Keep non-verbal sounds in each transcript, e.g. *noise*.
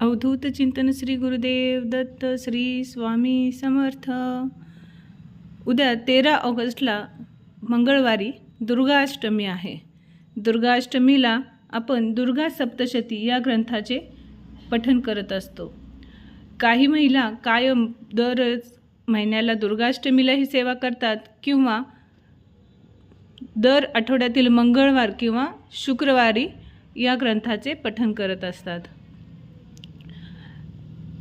अवधूत चिंतन श्री गुरुदेव दत्त श्री स्वामी समर्थ. उद्या तेरा ऑगस्टला मंगळवारी दुर्गाष्टमी आहे. दुर्गाष्टमीला आपण दुर्गा सप्तशती या ग्रंथाचे पठन करत असतो. काही महिला कायम दरच महिन्याला दुर्गाष्टमीलाही सेवा करतात किंवा दर आठवड्यातील मंगळवार किंवा शुक्रवारी या ग्रंथाचे पठन करत असतात.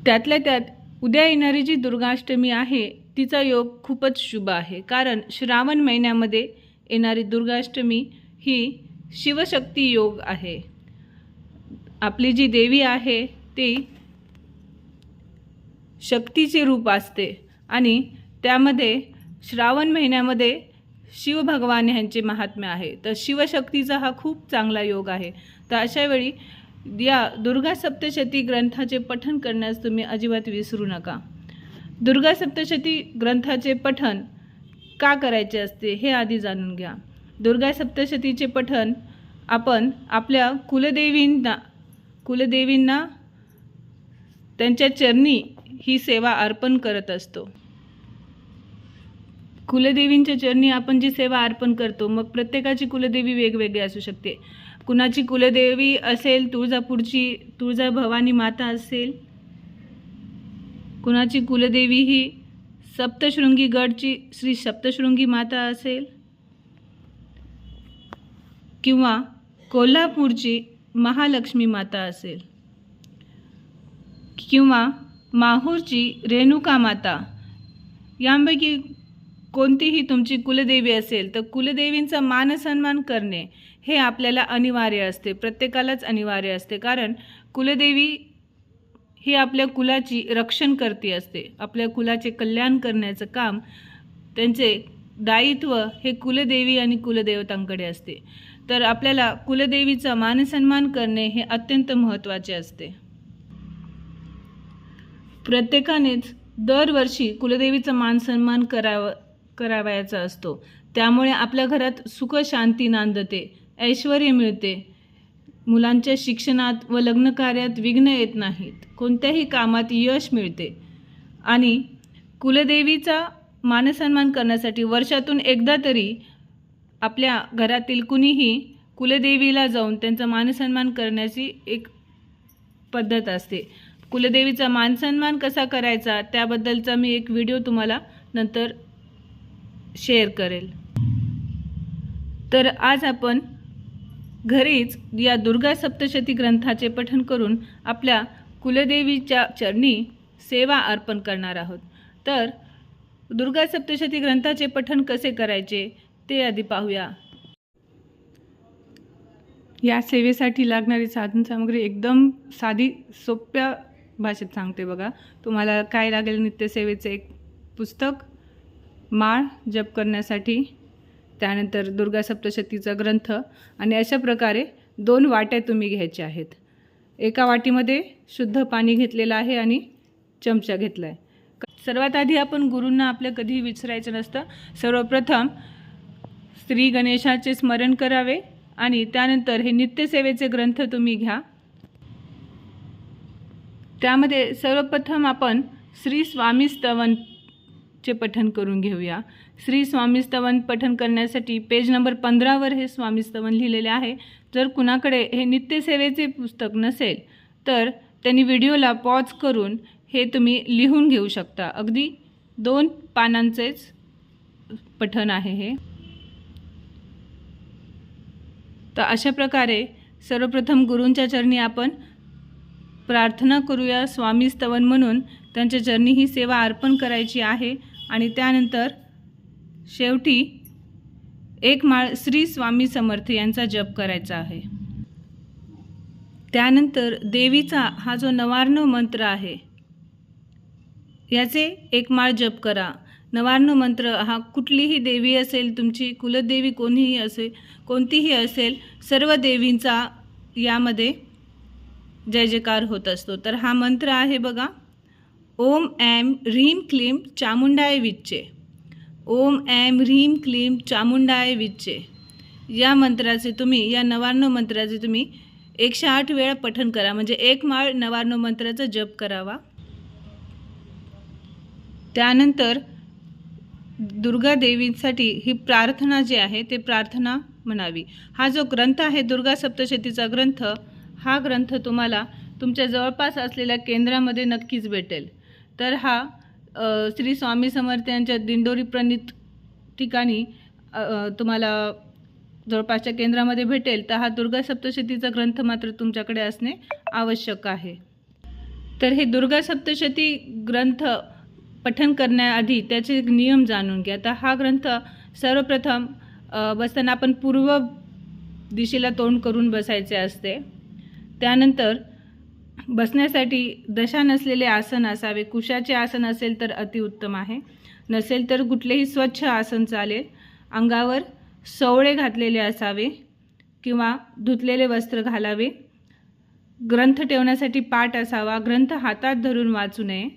त्यातल्या त्यात उद्या येणारी जी दुर्गाष्टमी आहे तिचा योग खूपच शुभ आहे. कारण श्रावण महिन्यामध्ये येणारी दुर्गाष्टमी ही शिवशक्ती योग आहे. आपली जी देवी आहे ती शक्तीचे रूप असते आणि त्यामध्ये श्रावण महिन्यामध्ये शिवभगवान ह्यांचे महात्म्य आहे. तर शिवशक्तीचा हा खूप चांगला योग आहे. तर अशावेळी या दुर्गा सप्तशती ग्रंथाचे पठन करण्यास तुम्ही अजिबात विसरू नका. दुर्गा सप्तशती ग्रंथाचे पठन का करायचे असते हे आधी जाणून घ्या. दुर्गा सप्तशतीचे पठन आपण आपल्या कुलदेवींना कुलदेवींना त्यांच्या चरणी ही सेवा अर्पण करत असतो. कुलदेवींच्या चरणी आपण जी सेवा अर्पण करतो मग प्रत्येकाची कुलदेवी वेगवेगळी असू शकते. कुणाची कुलदेवी असेल तुळजापूरची तुळजा भवानी माता असेल कुणाची कुलदेवी ही सप्तशृंगी गडची श्री सप्तशृंगी माता असेल किंवा कोल्हापूरची महालक्ष्मी माता असेल किंवा माहूरची रेणुका माता यांपैकी कोणतीही तुमची कुलदेवी असेल तर कुलदेवींचा मानसन्मान करणे हे आपल्याला अनिवार्य असते. प्रत्येकालाच अनिवार्य असते. कारण कुलदेवी ही आपल्या कुलाची रक्षण करते असते. आपल्या कुलाचे कल्याण करण्याचं काम त्यांचे दायित्व हे कुलदेवी आणि कुलदेवतांकडे असते. तर आपल्याला कुलदेवीचा मानसन्मान करणे हे अत्यंत महत्त्वाचे असते. प्रत्येकानेच दरवर्षी कुलदेवीचा मानसन्मान करावं करावयाचा असतो. त्यामुळे आपल्या घरात सुख शांती नांदते. ऐश्वर मिळते. मुलांच्या शिक्षणात व लग्नकार्यात विघ्न येत नाहीत. कोणत्याही कामात यश मिळते. आणि कुलदेवीचा मानसन्मान करण्यासाठी वर्षातून एकदा तरी आपल्या घरातील कुणीही कुलदेवीला जाऊन त्यांचा मानसन्मान करण्याची एक पद्धत असते. कुलदेवीचा मानसन्मान कसा करायचा त्याबद्दलचा मी एक व्हिडिओ तुम्हाला नंतर शेअर करेल. तर आज आपण घरीच या दुर्गा सप्तशती ग्रंथाचे पठन करून आपल्या कुलदेवीच्या चरणी सेवा अर्पण करणार आहोत. तर दुर्गा सप्तशती ग्रंथाचे पठन कसे करायचे ते आधी पाहूया. या सेवेसाठी लागणारी साधनसामग्री एकदम साधी सोप्या भाषेत सांगते बघा. तुम्हाला काय लागेल नित्यसेवेचे एक पुस्तक माळ जप करण्यासाठी त्यानंतर दुर्गा सप्तशतीचा ग्रंथ आणि अशा प्रकारे दोन वाट्या तुम्ही घ्यायच्या आहेत. एका वाटीमध्ये शुद्ध पाणी घेतलेलं आहे आणि चमचा घेतला आहे सर्वात आधी आपण गुरूंना आपल्या कधीही विसरायचं नसतं. सर्वप्रथम श्री गणेशाचे स्मरण करावे आणि त्यानंतर हे नित्यसेवेचे ग्रंथ तुम्ही घ्या. त्यामध्ये सर्वप्रथम आपण श्री स्वामी चे पठन करून घेऊया. श्री स्वामी स्तवन पठन करण्यासाठी पेज नंबर पंधरावर हे स्वामी स्तवन लिहिलेले आहे. जर कुणाकडे हे नित्यसेवेचे पुस्तक नसेल तर त्यांनी व्हिडिओला पॉज करून हे तुम्ही लिहून घेऊ शकता. अगदी दोन पानांचेच पठन आहे हे. तर अशा प्रकारे सर्वप्रथम गुरूंच्या चरणी आपण प्रार्थना करूया. स्वामी स्तवन म्हणून त्यांच्या चरणी ही सेवा अर्पण करायची आहे. आणि त्यानंतर शेवटी एक माळ श्री स्वामी समर्थ यांचा जप करायचा आहे. त्यानंतर देवीचा हा जो नवार्ण मंत्र आहे याचे एक माळ जप करा. नवार्ण मंत्र हा कुठलीही देवी असेल तुमची कुलदेवी कोणीही असेल कोणतीही असेल सर्व देवींचा यामध्ये जय जयकार होत असतो. तर हा मंत्र आहे बघा. ओम ऐम ह्रीम क्लीम चामुंडाय विच्चे। ओम ऐम ह्रीम क्लीम चामुंडाय विच्चे। या मंत्राचे तुम्ही या नवार्णव मंत्राचे तुम्ही एकशे आठ वेळा पठण करा. म्हणजे एक माळ नवार्णव मंत्राचा जप करावा. त्यानंतर दुर्गा देवींसाठी ही प्रार्थना जी आहे ते प्रार्थना म्हणावी. हा जो ग्रंथ आहे दुर्गा सप्तशतीचा ग्रंथ हा ग्रंथ तुम्हाला तुमच्या जवळपास असलेल्या केंद्रामध्ये नक्कीच भेटेल. तर हा श्री स्वामी समर्थ यांच्या दिंडोरी प्रणित ठिकाणी तुम्हाला जवळपासच्या केंद्रामध्ये भेटेल. तर हा दुर्गा सप्तशतीचा ग्रंथ मात्र तुमच्याकडे असणे आवश्यक आहे. तर हे दुर्गा सप्तशती ग्रंथ पठन करण्याआधी त्याचे नियम जाणून घ्या. तर हा ग्रंथ सर्वप्रथम बसताना आपण पूर्व दिशेला तोंड करून बसायचे असते. त्यानंतर बसण्यासाठी दशा नसलेले आसन असावे कुशाचे आसन असेल तर अतिउत्तम आहे. नसेल तर कुठलेही स्वच्छ आसन चालेल. अंगावर सवळे घातलेले असावे किंवा धुतलेले वस्त्र घालावे. ग्रंथ ठेवण्यासाठी पाठ असावा ग्रंथ हातात धरून वाचू नये.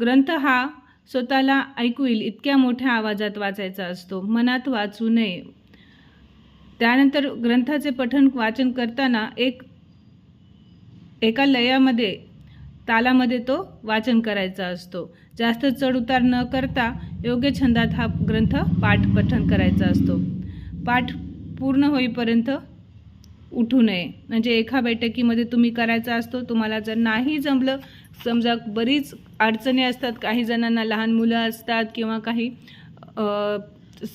ग्रंथ हा स्वतःला ऐकू येईल इतक्या मोठ्या आवाजात वाचायचा असतो मनात वाचू नये. त्यानंतर ग्रंथाचे पठण वाचन करताना एक एका लयामध्ये तालामध्ये तो वाचन करायचा असतो. जास्त चढउतार न करता योग्य छंदात हा ग्रंथ पाठ पठण करायचा असतो. पाठ पूर्ण होईपर्यंत उठू नये. म्हणजे एका बैठकीमध्ये तुम्ही करायचा असतो तुम्हाला जर नाही जमलं समजा बरीच अडचणी असतात काही जणांना लहान मुलं असतात किंवा काही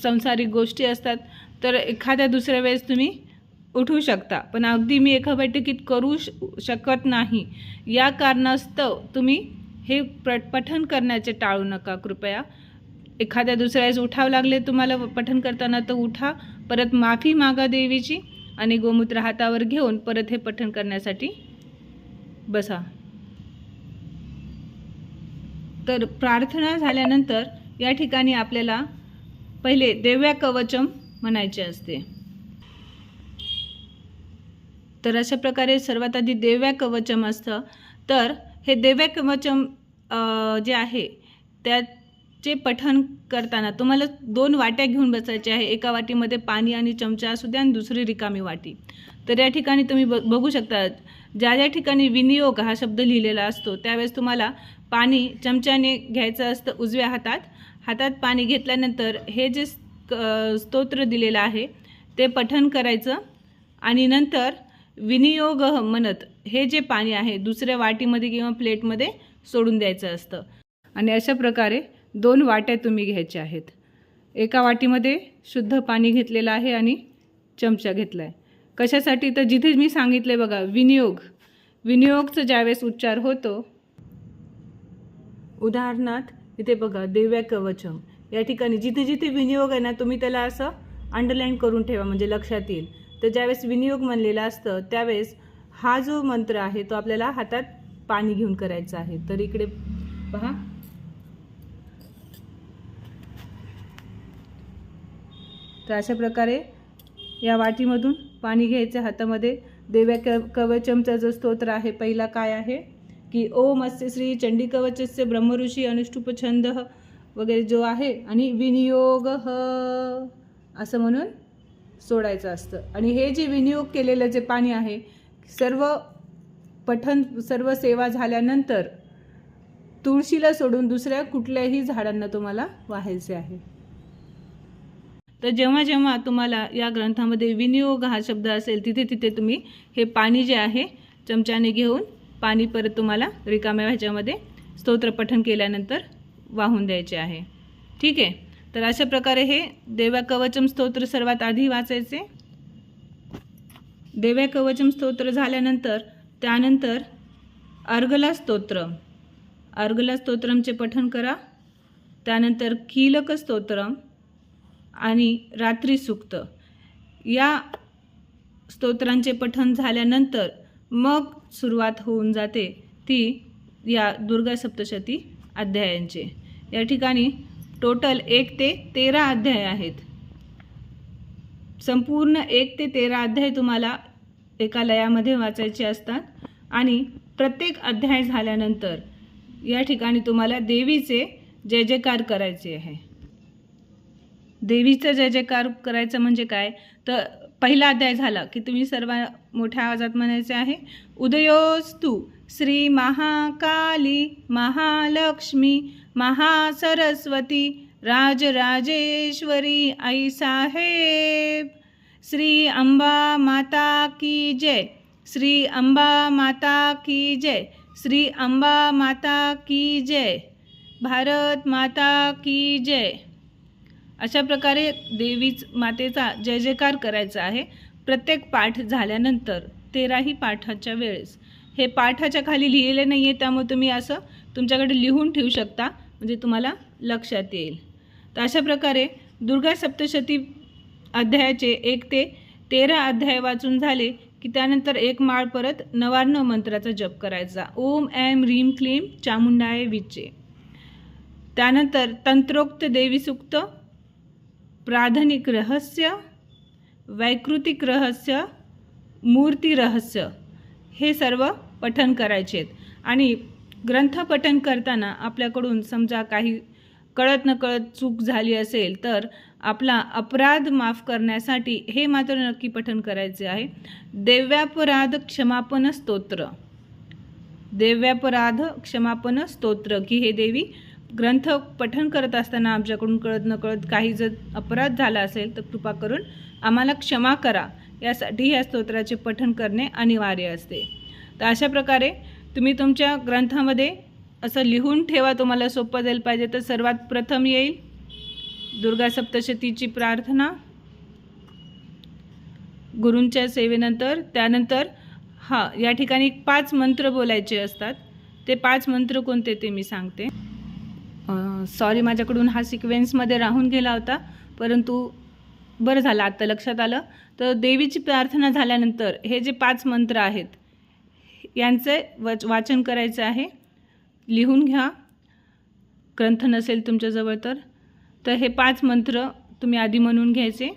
संसारिक गोष्टी असतात तर एखाद्या दुसऱ्या वेळेस तुम्ही उठू शकता. पण अगदी मी एका बैठकीत करू श शकत नाही. या कारणास्तव तुम्ही हे प्र पठण करण्याचे टाळू नका. कृपया एखाद्या दुसऱ्या वेळेस उठावं लागले तुम्हाला पठण करताना तर उठा. परत माफी मागा देवीची आणि गोमूत्र हातावर घेऊन परत हे पठन करण्यासाठी बसा. तर प्रार्थना झाल्यानंतर या ठिकाणी आपल्याला पहिले देव्या कवचम म्हणायचे असते. तर अशा प्रकारे सर्वात आधी देव्या कवचम असतं. तर हे देव्या कवचम जे आहे त्याचे पठण करताना तुम्हाला दोन वाट्या घेऊन बसायच्या आहे. एका वाटीमध्ये पाणी आणि चमचा असू द्या आणि दुसरी रिकामी वाटी. तर या ठिकाणी तुम्ही ब बघू शकता ज्या ज्या ठिकाणी विनियोग हा शब्द लिहिलेला असतो त्यावेळेस तुम्हाला पाणी चमच्याने घ्यायचं असतं उजव्या हातात. हातात पाणी घेतल्यानंतर हे जे स्तोत्र दिलेलं आहे ते पठण करायचं आणि नंतर विनियोग म्हणत हे जे पाणी आहे दुसऱ्या वाटीमध्ये किंवा प्लेटमध्ये सोडून द्यायचं असतं. आणि अशा प्रकारे दोन वाट्या तुम्ही घ्यायच्या आहेत. एका वाटीमध्ये शुद्ध पाणी घेतलेलं आहे आणि चमचा घेतला आहे कशासाठी? तर जिथे मी सांगितले बघा विनियोग. विनियोगचं ज्यावेळेस उच्चार होतो उदाहरणार्थ इथे बघा देव्या कवचम या ठिकाणी जिथे जिथे विनियोग आहे ना तुम्ही त्याला असं अंडरलाईन करून ठेवा म्हणजे लक्षात येईल. तर ज्यावेळेस विनियोग म्हणलेलं असतं त्यावेळेस हा जो मंत्र आहे तो आपल्याला हातात पाणी घेऊन करायचा आहे. तर इकडे पहा. तर अशा प्रकारे या वाटीमधून पाणी घ्यायचं हातामध्ये. देव्या क कवचमचा जो स्तोत्र आहे पहिला काय आहे? की ओम अस्य श्री चंडी कवचस्य ब्रह्मऋषी अनुष्टुप छंद वगैरे जो आहे आणि विनियोग असं म्हणून सोडायचं असतं. आणि हे जे विनियोग केलेलं जे पाणी आहे सर्व पठण सर्व सेवा झाल्यानंतर तुळशीला सोडून दुसऱ्या कुठल्याही झाडांना तुम्हाला वाहायचे आहे. तर जेव्हा जेव्हा तुम्हाला या ग्रंथामध्ये विनियोग हा शब्द असेल तिथे तिथे तुम्ही हे पाणी जे आहे चमच्याने घेऊन पाणी परत तुम्हाला रिकाम्या ह्याच्यामध्ये स्तोत्रपठन केल्यानंतर वाहून द्यायचे आहे. ठीक आहे? तर अशा प्रकारे हे देव्या कवचम स्तोत्र सर्वात आधी वाचायचे. देव्या कवचम स्तोत्र झाल्यानंतर त्यानंतर अर्गला स्तोत्र अर्गला स्तोत्रमचे पठण करा. त्यानंतर कीलक स्तोत्रम आणि रात्री सुक्त. या स्तोत्रांचे पठण झाल्यानंतर मग सुरुवात होऊन जाते ती या दुर्गा सप्तशती अध्यायांचे. या ठिकाणी टोटल एक ते तेरा अध्याय आहेत. संपूर्ण एक ते तेरा अध्याय तुम्हाला एका लयामध्ये वाचायचे असतात. आणि प्रत्येक अध्याय झाल्यानंतर या ठिकाणी तुम्हाला देवीचे जय जयकार करायचे आहे. देवीचा जय जयकार करायचं म्हणजे काय? तर पहिला अध्याय झाला की तुम्ही सर्व मोठ्या आवाजात म्हणायचे आहे उदयोस्तू श्री महाकाली महालक्ष्मी महासरस्वती राजराजेश्वरी आई साहेब। श्री अंबा माता की जय। श्री अंबा माता की जय। श्री अंबा माता की जय। भारत माता की जय। अशा प्रकारे देवीच मातेचा जय जयकार करायचा आहे. प्रत्येक पाठ झाल्यानंतर तेराही पाठाच्या वेळेस. हे पाठाच्या खाली लिहिलेले नाही आहे त्यामुळे तुम्ही असं तुमच्याकडे लिहून ठेवू शकता. म्हणजे तुम्हाला लक्षात येईल. तर अशा प्रकारे दुर्गा सप्तशती अध्यायाचे एक ते तेरा अध्याय वाचून झाले की त्यानंतर एक माळ परत नवार्ण मंत्राचा जप करायचा. ओम ऐम रीम क्लीम चामुंडाय विचे त्यानंतर तंत्रोक्त देवीसुक्त प्राधानिक रहस्य वैकृतिक रहस्य मूर्ती रहस्य हे सर्व पठन करायचे आहेत. आणि ग्रंथ पठन करताना आपल्याकडून समजा काही कळत नकळत चूक झाली असेल तर आपला अपराध माफ करण्यासाठी हे मात्र नक्की पठन करायचे आहे. देव्यापराध क्षमापन स्तोत्र. देव्यापराध क्षमापन स्तोत्र की हे देवी ग्रंथ पठन करत असताना आमच्याकडून कळत नकळत काही जर अपराध झाला असेल तर कृपा करून आम्हाला क्षमा करा. यासाठी या स्तोत्राचे पठन करणे अनिवार्य असते. तर अशा प्रकारे तुम्ही तुमच्या ग्रंथामध्ये असं लिहून ठेवा तुम्हाला सोपं जाईल पाहिजे. तर सर्वात प्रथम येईल दुर्गा सप्तशतीची प्रार्थना. गुरूंच्या सेवेनंतर त्यानंतर हा या ठिकाणी पाच मंत्र बोलायचे असतात. ते पाच मंत्र कोणते ते मी सांगते. सॉरी माझ्याकडून हा सिक्वेन्समध्ये राहून गेला होता परंतु बरं झालं आत्ता लक्षात आलं. तर देवीची प्रार्थना झाल्यानंतर हे जे पाच मंत्र आहेत यांचे वच वाचन करायचं आहे. लिहून घ्या. ग्रंथ नसेल तुमच्याजवळ तर. तर हे पाच मंत्र तुम्ही आधी म्हणून घ्यायचे.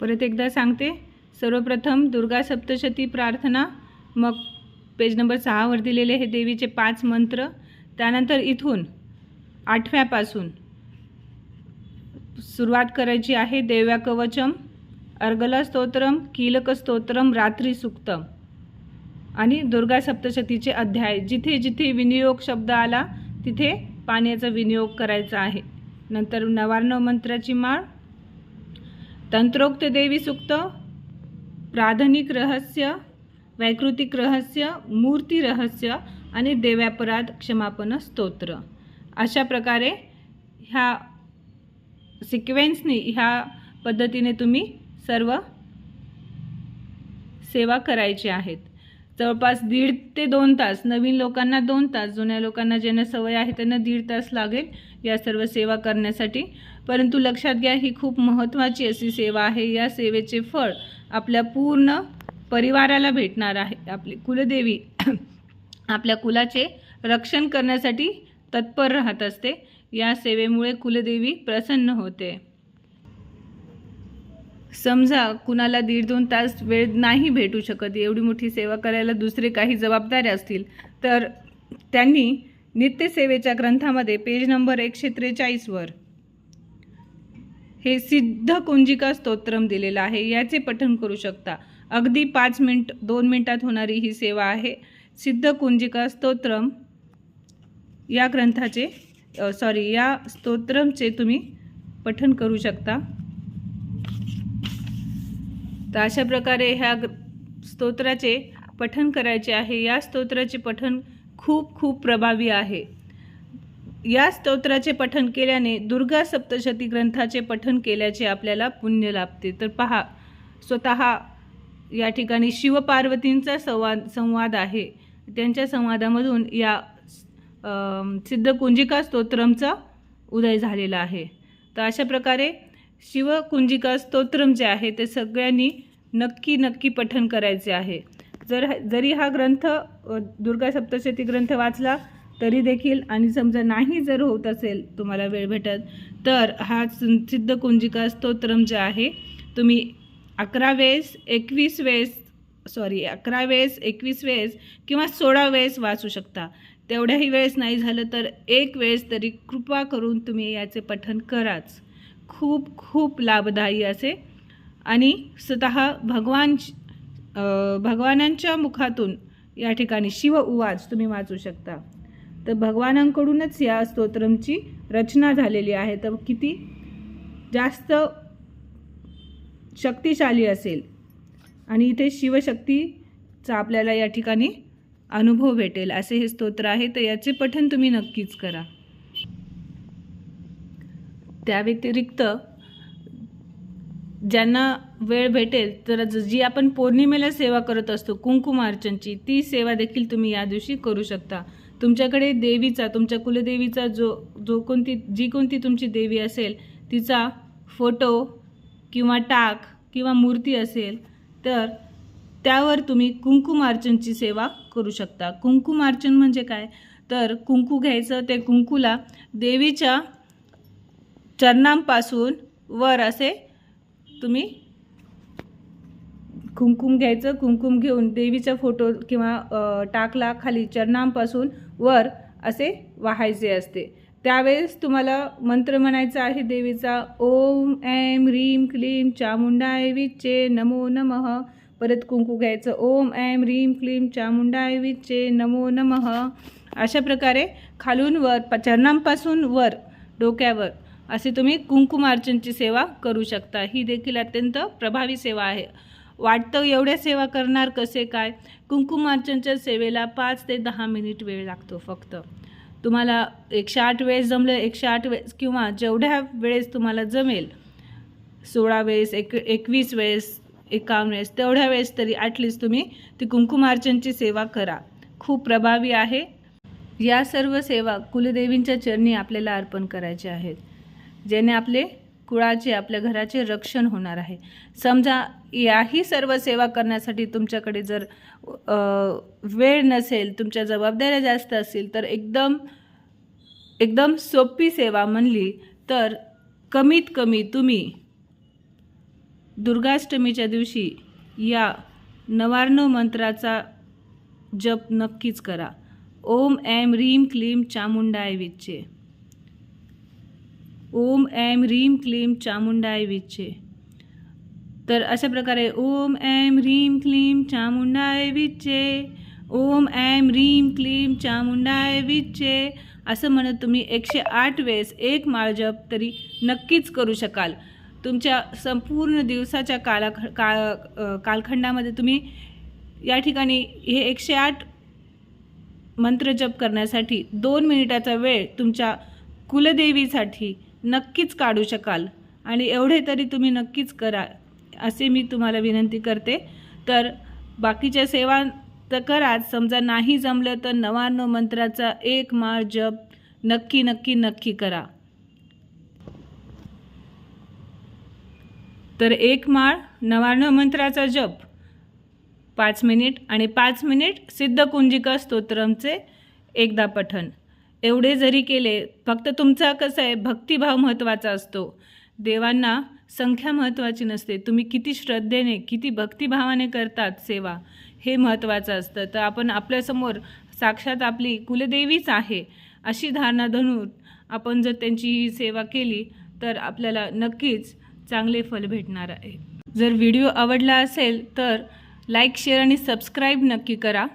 परत एकदा सांगते. सर्वप्रथम दुर्गा सप्तशती प्रार्थना. मग पेज नंबर सहावर दिलेले हे देवीचे पाच मंत्र. त्यानंतर इथून आठव्यापासून सुरुवात करायची आहे देव्या कवचम अर्गला स्तोत्रम कीलक स्तोत्रम रात्री सुक्तम. आणि दुर्गा सप्तशतीचे अध्याय जिथे जिथे विनियोग शब्द आला तिथे पाण्याचा विनियोग करायचा आहे. नंतर नवार्ण मंत्राची माळ. तंत्रोक्त देवी सुक्त प्राधानिक रहस्य वैकृतिक रहस्य मूर्ती रहस्य आणि देव्यापराध क्षमापन स्तोत्र. अशा प्रकारे ह्या सिक्वेन्सनी ह्या पद्धतीने तुम्ही सर्व सेवा करायची आहेत. जवळपास दीड ते दोन तास नवीन लोकांना दोन तास जुन्या लोकांना ज्यांना सवय आहे त्यांना दीड तास लागेल या सर्व सेवा करण्यासाठी. परंतु लक्षात घ्या ही खूप महत्त्वाची अशी सेवा आहे. या सेवेचे फळ आपल्या पूर्ण परिवाराला भेटणार आहे. आपली कुलदेवी *clears throat* आपल्या कुलाचे रक्षण करण्यासाठी तत्पर राहत असते. या सेवेमुळे कुलदेवी प्रसन्न होते. समजा कुणाला दीड दोन तास वेळ नाही भेटू शकत एवढी मोठी सेवा करायला दुसरे काही जबाबदाऱ्या असतील तर त्यांनी नित्यसेवेच्या ग्रंथामध्ये पेज नंबर एकशे त्रेचाळीसवर हे सिद्ध कुंजिका स्तोत्रम दिलेलं आहे. याचे पठण करू शकता. अगदी पाच मिनिट दोन मिनिटात होणारी ही सेवा आहे. सिद्ध कुंजिका स्तोत्रम या ग्रंथाचे सॉरी या स्तोत्रमचे तुम्ही पठण करू शकता. तर अशा प्रकारे ह्या स्तोत्राचे पठन करायचे आहे. या स्तोत्राचे पठन खूप खूप प्रभावी आहे. या स्तोत्राचे पठन केल्याने दुर्गा सप्तशती ग्रंथाचे पठन केल्याचे आपल्याला पुण्य लाभते. तर पहा स्वतः या ठिकाणी शिवपार्वतींचा संवाद संवाद आहे. त्यांच्या संवादामधून या सिद्धकुंजिका स्तोत्रमचा उदय झालेला आहे. तर अशा प्रकारे शिवकुंजिका स्तोत्रम जे आहे ते सगळ्यांनी नक्की नक्की पठन करायचे आहे. जर जरी हा ग्रंथ दुर्गा सप्तशती ग्रंथ वाचला तरी देखील आणि समजा नाही जर होत असेल तुम्हाला वेळ भेटत तर हा सिद्ध कुंजिका स्तोत्रम जे आहे तुम्ही अकरा वेळेस एकवीस वेळेस सॉरी अकरा वेळेस एकवीस वेळेस किंवा सोळा वेळेस वाचू शकता. तेवढ्याही वेळेस नाही झालं तर एक वेळेस तरी कृपा करून तुम्ही याचे पठन कराच. खूप खूप लाभदायी असे. आणि स्वतः भगवान भगवानांच्या मुखातून या ठिकाणी शिव उवाच तुम्ही वाचू शकता. तर भगवानांकडूनच या स्तोत्रमची रचना झालेली आहे. तर किती जास्त शक्तिशाली असेल. आणि इथे शिवशक्तीचा आपल्याला या ठिकाणी अनुभव भेटेल. असे हे स्तोत्र आहे. तर याचे पठन तुम्ही नक्कीच करा. त्या व्यतिरिक्त ज्यांना वेळ भेटेल तर ज- जी आपण पौर्णिमेला सेवा करत असतो कुंकुमार्चनची ती सेवा देखील तुम्ही या दिवशी करू शकता. तुमच्याकडे देवीचा तुमच्या कुलदेवीचा जो जो कोणती जी कोणती तुमची देवी असेल तिचा फोटो किंवा टाक किंवा मूर्ती असेल तर त्यावर तुम्ही कुंकुमार्चनची सेवा करू शकता. कुंकुमार्चन म्हणजे काय? तर कुंकू घ्यायचं ते कुंकूला देवीच्या चरणांपासून वर असे तुम्ही कुंकुम घ्यायचं कुंकुम घेऊन देवीचा फोटो किंवा टाकला खाली चरणांपासून वर असे वाहायचे असते. त्यावेळेस तुम्हाला मंत्र म्हणायचा आहे देवीचा ओम ऐम रीम क्लीम चामुंडाय विच्चे नमो नमः. परत कुंकू घ्यायचं ओम ऐम रीम क्लीम चामुंडाय विच्चे नमो नमः. अशा प्रकारे खालून वर प- चरणांपासून वर डोक्यावर असे तुम्ही कुंकुमार्चनची सेवा करू शकता. ही देखील अत्यंत प्रभावी सेवा आहे. वाटतं एवढ्या सेवा करणार कसे काय? कुंकुमार्चनच्या सेवेला पाच ते दहा मिनिट वेळ लागतो फक्त. तुम्हाला एकशे आठ वेळेस जमलं एकशे आठ वेळेस किंवा जेवढ्या वेळेस तुम्हाला जमेल सोळा वेळेस एक एकवीस वेळेस एकावन्न वेळेस तेवढ्या वेळेस तरी ॲटलिस्ट तुम्ही ती कुंकुमार्चनची सेवा करा. खूप प्रभावी आहे. या सर्व सेवा कुलदेवींच्या चरणी आपल्याला अर्पण करायच्या आहेत. ज्याने आपले कुळाचे आपल्या घराचे रक्षण होणार आहे. समजा याही सर्व सेवा करण्यासाठी तुमच्याकडे जर वेळ नसेल तुमच्या जबाबदाऱ्या जास्त असतील तर एकदम एकदम सोपी सेवा म्हणली तर कमीत कमी तुम्ही दुर्गाष्टमीच्या दिवशी या नवार्णव मंत्राचा जप नक्कीच करा. ओम ऐम रीम क्लीम चामुंडाय विच्चे. ओम ऐम ह्रीम क्लीम चामुंडाय विचे तर अशा प्रकारे ओम ऐम ह्रीम क्लीम चामुंडाय विचे ओम ऐम ह्रीम क्लीम चामुंडाय विचे असं म्हणत तुम्ही एकशे आठ वेळेस एक माळ जप तरी नक्कीच करू शकाल. तुमच्या संपूर्ण दिवसाच्या काला काळ कालखंडामध्ये तुम्ही या ठिकाणी हे एकशे आठ मंत्र जप करण्यासाठी दोन मिनिटाचा वेळ तुमच्या कुलदेवीसाठी नक्कीच काढू शकाल. आणि एवढे तरी तुम्ही नक्कीच करा असे मी तुम्हाला विनंती करते. तर बाकीच्या सेवा तर कराच समजा नाही जमलं तर नवाण्णव मंत्राचा एक माळ जप नक्की नक्की नक्की करा. तर एक माळ नव्याण्णव मंत्राचा जप पाच मिनिट आणि पाच मिनिट सिद्धकुंजिका स्तोत्रमचे एकदा पठण. एवढे जरी केले फक्त तुमचा कसं आहे भक्तिभाव महत्त्वाचा असतो. देवांना संख्या महत्त्वाची नसते. तुम्ही किती श्रद्धेने किती भक्तिभावाने करतात सेवा हे महत्त्वाचं असतं. तर आपण आपल्यासमोर साक्षात आपली कुलदेवीच आहे अशी धारणा धरून आपण जर त्यांची ही सेवा केली तर आपल्याला नक्कीच चांगले फल भेटणार आहे. जर व्हिडिओ आवडला असेल तर लाईक शेअर आणि सबस्क्राईब नक्की करा.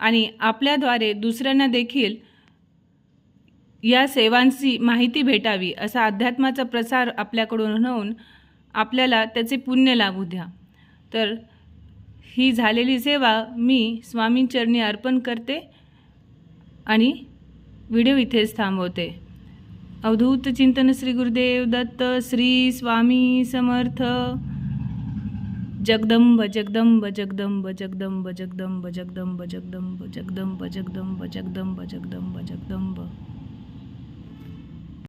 आणि आपल्याद्वारे दुसऱ्यांना देखील या सेवांची माहिती भेटावी असा अध्यात्माचा प्रसार आपल्याकडून होऊन आपल्याला त्याचे पुण्य लाभू द्या तर ही झालेली सेवा मी स्वामींचरणी अर्पण करते आणि व्हिडिओ इथेच थांबवते अवधूत चिंतन श्री गुरुदेव दत्त श्री स्वामी समर्थ जगदंब जगदंब जगदंब जगदंब जगदंब जगदंब जगदंब जगदंब जगदंब जगदंब जगदंब जगदंब